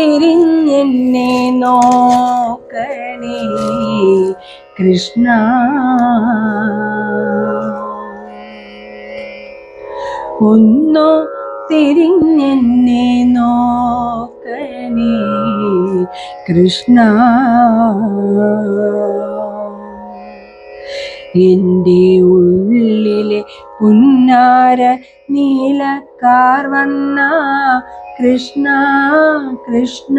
തിരിഞ്ഞെന്നെ നോക്കണേ. കൃഷ്ണ. ഒന്നു തിരിഞ്ഞെന്നെ നോക്കണേ. കൃഷ്ണ. എന്റെ ഉള്ളിലെ പുന്നാര നീലക്കാർ വന്ന. കൃഷ്ണ കൃഷ്ണ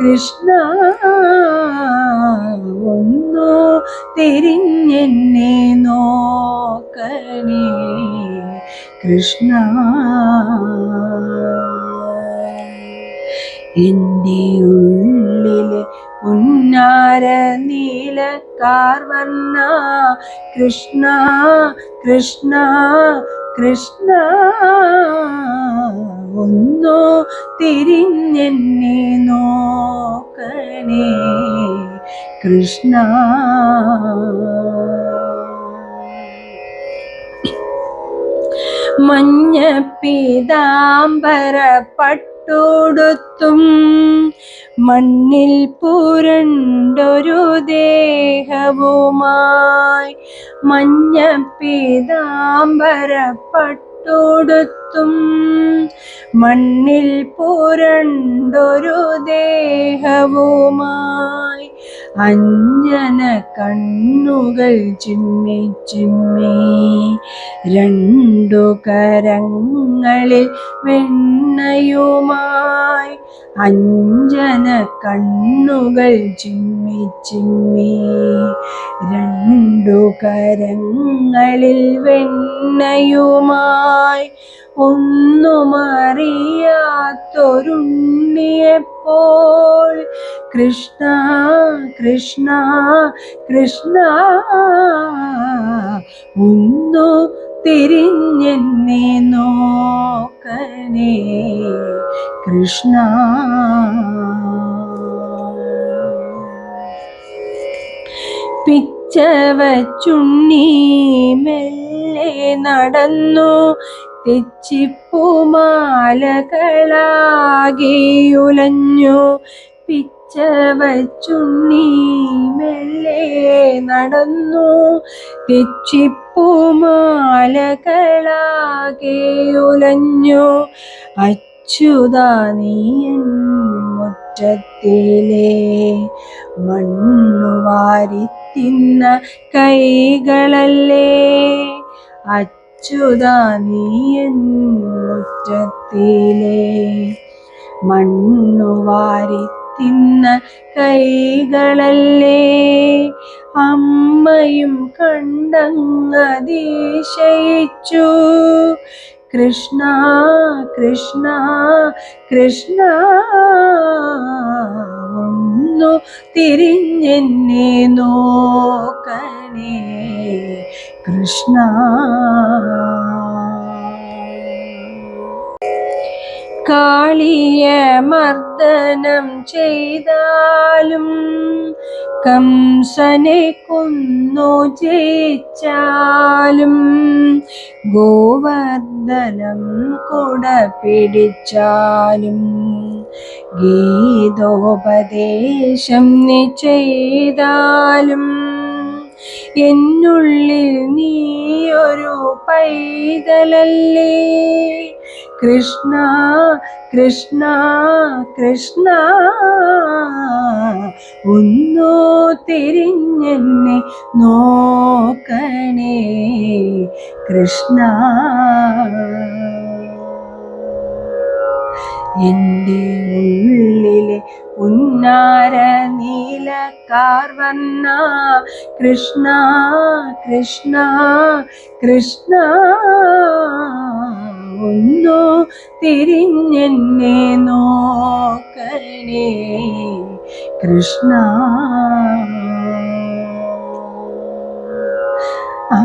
കൃഷ്ണ ഒന്നു തിരിഞ്ഞെന്നെ നോക്കണേ. കൃഷ്ണ എന്റെ ഉള്ളിലെ ഉന്നാര വന്ന. കൃഷ്ണ കൃഷ്ണ കൃഷ്ണ ഒന്നു തിരിഞ്ഞെന്നെ നോക്കണേ. കൃഷ്ണ മഞ്ഞ പീതാംബര പട്ടുടുത്തും മണ്ണിൽ പുരണ്ടൊരു ദേഹവുമായി മഞ്ഞ പീതാംബര പട്ടുടുത്തും മണ്ണിൽ പുരണ്ടൊരു ദേഹവുമായി അഞ്ജന കണ്ണുകൾ ചിമ്മി ചിമ്മി രണ്ടു കരങ്ങളിൽ വെണ്ണയുമായി അഞ്ജന കണ്ണുകൾ ചിമ്മി ചിമ്മി. രണ്ടു കരങ്ങളിൽ വെണ്ണയുമായി ഒന്നും അറിയാത്തൊരുണ്ണിയെപ്പോൾ കൃഷ്ണ കൃഷ്ണ കൃഷ്ണ ഒന്നു തിരിഞ്ഞെന്നെ നോക്കണേ കൃഷ്ണ. പിച്ചവച്ചുണ്ണി മെല്ലെ നടന്നു തെച്ചിപ്പുമാലകളാകെയുലഞ്ഞു പിച്ചവച്ചുണ്ണി മെല്ലെ നടന്നു. തെച്ചിപ്പൂമാലകളാകെ ഉലഞ്ഞു. അച്യുതാനീയൻ മുറ്റത്തിലെ മണ്ണു വാരി തിന്ന കൈകളല്ലേ? അച്യുതാനീയൻ മുറ്റത്തിലെ മണ്ണു വാരി തിന്ന കൈകളല്ലേ? അമ്മയും കണ്ടങ്ങതിശയിച്ചു. കൃഷ്ണ കൃഷ്ണ കൃഷ്ണ ഒന്നു തിരിഞ്ഞെന്നെ നോക്കണേ. കൃഷ്ണ കാളിയ മർദ്ദനം ചെയ്താലും കംസനെ കൊന്നു ജയിച്ചാലും ഗോവർദ്ധനം കൂട പിടിച്ചാലും ഗീതോപദേശം നീ ചെയ്താലും എന്നുള്ളിൽ ഒരു പൈതലല്ലേ? കൃഷ്ണ കൃഷ്ണ കൃഷ്ണ. ഒന്നോ തിരിഞ്ഞെന്നെ നോക്കണേ കൃഷ്ണ. എന്റെ ഉള്ളിലെ ഉന്നാര നീലക്കാർ വന്ന കൃഷ്ണ കൃഷ്ണ കൃഷ്ണ. ഒന്നു തിരിഞ്ഞെന്നെ നോക്കണേ കൃഷ്ണ. ആ.